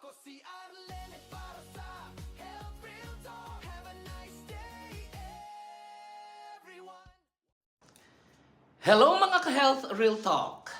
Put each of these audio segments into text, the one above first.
ako si Arlen para Health Real Talk. Have a nice day, everyone. Hello mga ka-Health Real Talk.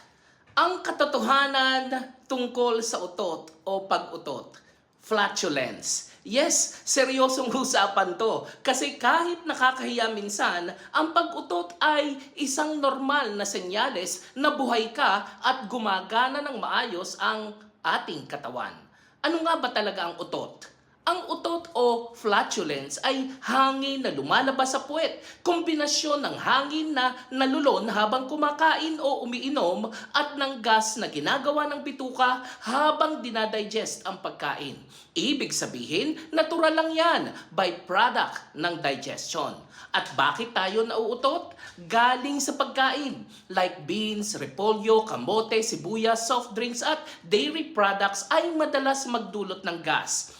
Ang katotohanan tungkol sa utot o pag-utot, flatulence. Yes, seryosong usapan to. Kasi kahit nakakahiya minsan, ang pag-utot ay isang normal na senyales na buhay ka at gumagana ng maayos ang ating katawan. Ano nga ba talaga ang utot? Ang utot o flatulence ay hangin na lumalabas sa puwet. Kombinasyon ng hangin na nalulon habang kumakain o umiinom at ng gas na ginagawa ng bituka habang dinadigest ang pagkain. Ibig sabihin, natural lang yan, byproduct ng digestion. At bakit tayo nauutot? Galing sa pagkain, like beans, repolyo, kamote, sibuyas, soft drinks at dairy products ay madalas magdulot ng gas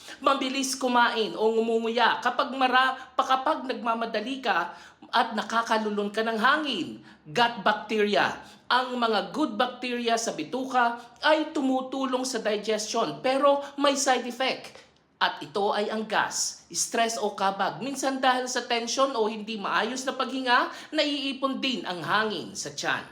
mabilis kumain o ngumunguya kapag mara, pa kapag nagmamadali ka at nakakalulon ka ng hangin. Gut bacteria. Ang mga good bacteria sa bituka ay tumutulong sa digestion pero may side effect. At ito ay ang gas, stress o kabag. Minsan dahil sa tension o hindi maayos na paghinga, naiipon din ang hangin sa tiyan.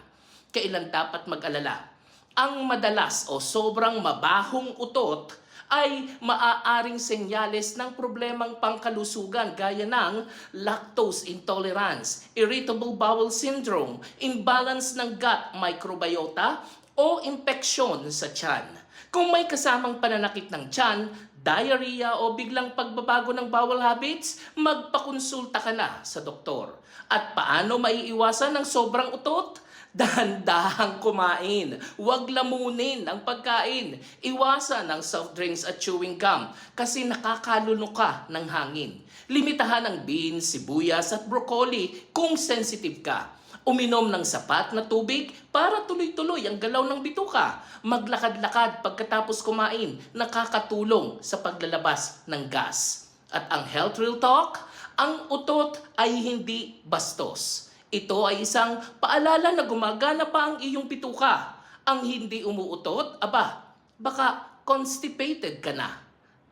Kailan dapat mag-alala? Ang madalas o sobrang mabahong utot ay maaaring senyales ng problemang pangkalusugan gaya ng lactose intolerance, irritable bowel syndrome, imbalance ng gut microbiota o impeksyon sa tiyan. Kung may kasamang pananakit ng tiyan, diarrhea o biglang pagbabago ng bowel habits, magpakonsulta ka na sa doktor. At paano maiiwasan ng sobrang utot? Dahan-dahang kumain. Huwag lamunin ang pagkain. Iwasan ang soft drinks at chewing gum kasi nakakaluno ka ng hangin. Limitahan ang beans, sibuyas at broccoli kung sensitive ka. Uminom ng sapat na tubig para tuloy-tuloy ang galaw ng bituka. Maglakad-lakad pagkatapos kumain, nakakatulong sa paglalabas ng gas. At ang Health Real Talk, ang utot ay hindi bastos. Ito ay isang paalala na gumagana pa ang iyong bituka. Ang hindi umuutot, aba, baka constipated ka na.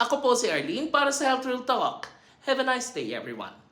Ako po si Arlene para sa Health Real Talk. Have a nice day everyone.